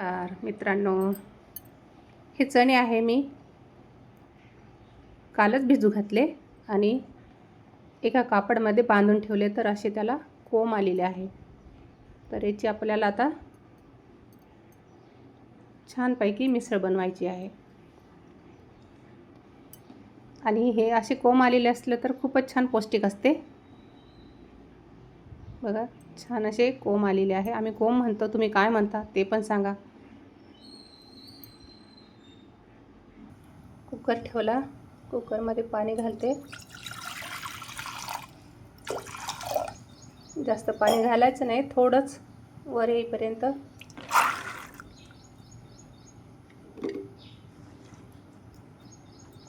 नमस्कार मित्रांनो. हे चणे आहे मी कालच भिजू घातले आणि एका कापडमध्ये बांधून ठेवले तर असे त्याला कोंब आलेले आहे. तर याची आपल्याला आता छानपैकी मिसळ बनवायची आहे. आणि हे असे कोंब आलेले असले तर खूपच छान पौष्टिक असते. बघा छान असे कोंब आलेले आहे. आम्ही कोंब म्हणतो तुम्ही काय म्हणता ते पण सांगा. कुकर ठेवला. कुकरमध्ये पाणी घालते. जास्त पाणी घालायचं नाही थोडंच वर येईपर्यंत.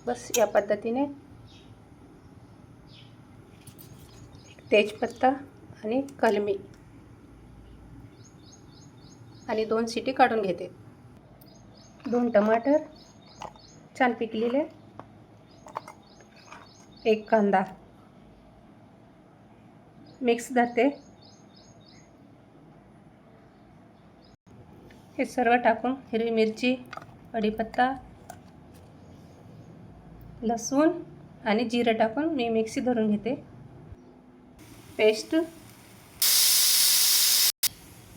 बस या पद्धतीने. तेजपत्ता आणि कलमी. आणि दोन सिटी काढून घेते. दोन टमाटर छान पिकलेले. एक कांदा. मिक्स धरते. हे सर्व टाकून हिरवी मिरची कढीपत्ता लसूण आणि जिरं टाकून मी मिक्सी धरून घेते. पेस्ट.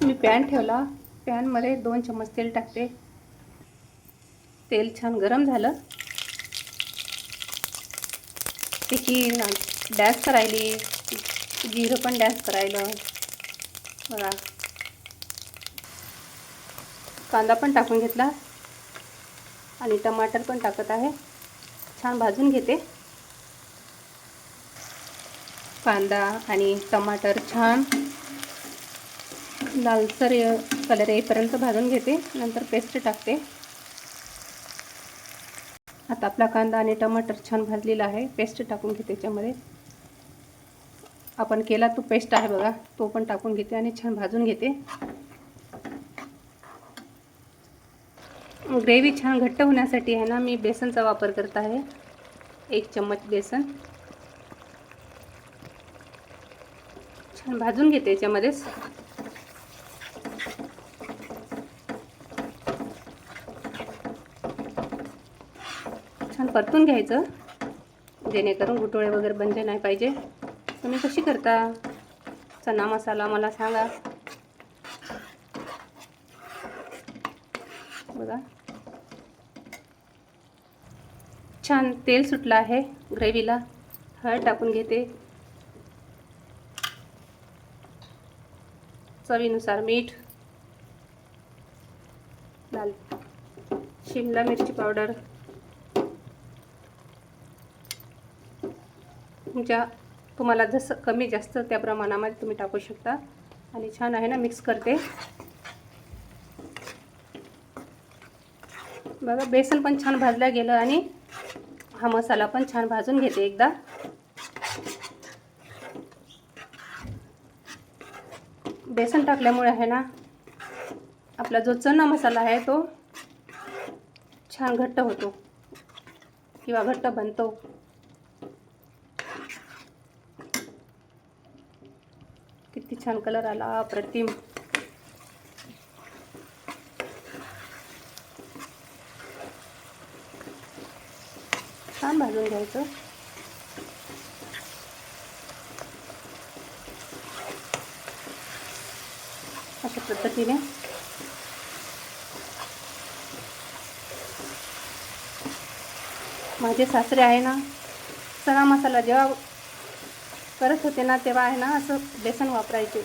मी पॅन ठेवला. पॅनमध्ये दोन चम्मच तेल टाकते. तेल छान गरम झालं. त्याची ना करायली. जिरं पण डॅन्स करायलं. बघा. कांदा पण टाकून घेतला. आणि टमाटर पण टाकत आहे. छान भाजून घेते. कांदा आणि टमाटर छान लालसर कलर येईपर्यंत भाजून घेते. नंतर पेस्ट टाकते. आता आपला कांदा आणि टमाटर छान भाजलेला आहे. पेस्ट टाकून घेते त्याच्यामध्ये आपण केला तो पेस्ट आहे बघा. तो पण टाकून घेते आणि छान भाजून घेते. ग्रेव्ही छान घट्ट होण्यासाठी आहे ना मी बेसनचा वापर करत आहे. एक चम्मच बेसन. छान भाजून घेते याच्यामध्येच. छान परतून घ्यायचं. जेणेकरून गुटोळे वगैरे बनले नाही पाहिजे. तुम्ही कशी करता? चना मसाला मला सांगा. बघा. छान तेल सुटलं आहे ग्रेव्हीला. हळद टाकून घेते. चवीनुसार मीठ. लाल. शिमला मिरची पावडर. तुमच्या तुम्हाला जसं कमी जास्त त्या प्रमाणामध्ये तुम्ही टाकू शकता. आणि छान आहे ना मिक्स करते. बघा बेसन पण छान भाजलं गेलं आणि हा मसाला पण छान भाजून घेते एकदा. बेसन टाकल्यामुळे आहे ना आपला जो चना मसाला आहे तो छान घट्ट होतो किंवा घट्ट बनतो किती छान कलर आला अप्रतिम छान भाजून घ्यायचं. अशा पद्धतीने. माझे सासरे आहे ना सगळा मसाला जेव्हा करत होते ना तेव्हा आहे ना असं बेसन वापरायचे.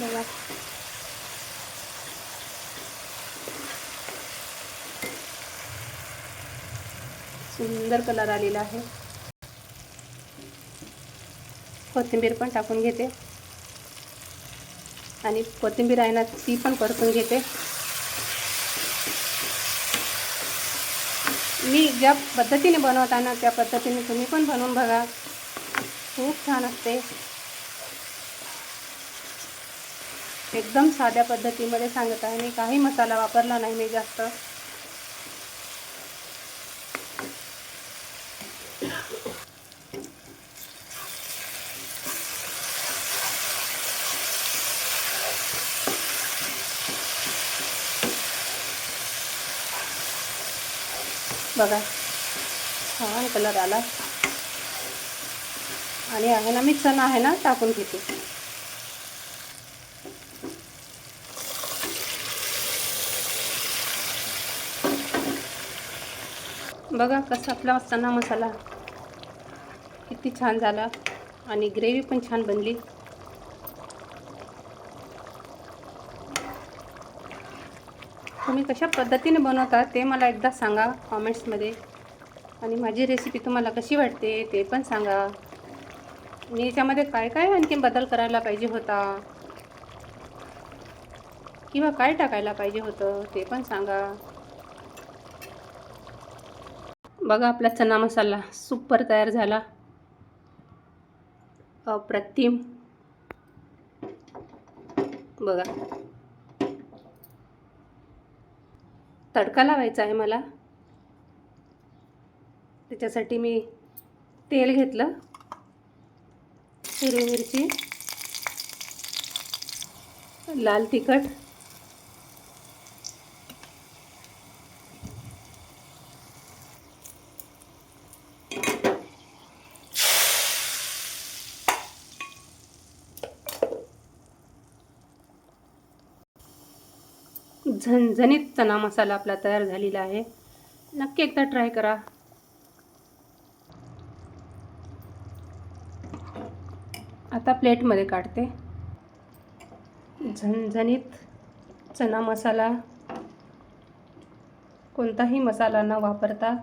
बघा. सुंदर कलर आलेला आहे. कोथिंबीर पण टाकून घेते. आणि कोथिंबीर आहे ना ती पण परतून घेते. मी ज्या पद्धतीने बनवत ना त्या पद्धतीने तुम्ही पण बनवून बघा. खूप छान असते. एकदम साध्या पद्धतीमध्ये सांगत आहे मी. काही मसाला वापरला नाही मी जास्त. बघा. छान कलर आला. आणि आहे ना मी चणा आहे ना टाकून घेते. बघा कसा आपला चणा मसाला किती छान झाला. आणि ग्रेव्ही पण छान बनली. तुम्ही कशा पद्धतीने बनवता ते मला एकदा सांगा कॉमेंट्समध्ये. आणि माझी रेसिपी तुम्हाला कशी वाटते ते पण सांगा. मी याच्यामध्ये काय काय आणखी बदल करायला पाहिजे होता? किंवा काय टाकायला पाहिजे होतं ते पण सांगा. बघा आपला चना मसाला सुपर तयार झाला. अप्रतिम. बघा. तडका लावायचा आहे मला. त्याच्यासाठी मी तेल घेतलं. हिरवी मिरची लाल तिखट झणझणीत चना मसाला आपला तयार झालेला आहे. नक्की एकदा ट्राय करा. आता प्लेटमध्ये काढते. झणझणीत चना मसाला. कोणताही मसाला न वापरता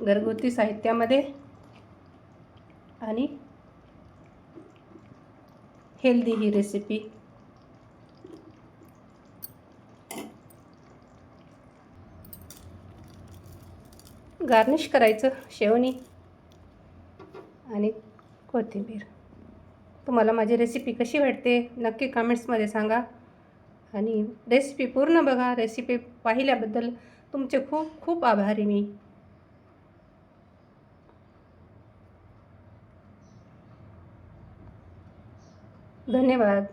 घरगुती साहित्यामध्ये आणि हेल्दी ही रेसिपी गार्निश करायचं शेवणी आणि कोथिंबीर. तुम्हाला माझी रेसिपी कशी वाटते नक्की कमेंट्समध्ये सांगा. आणि रेसिपी पूर्ण बघा रेसिपी पाहिल्याबद्दल तुमचे खूप खूप आभारी मी. धन्यवाद.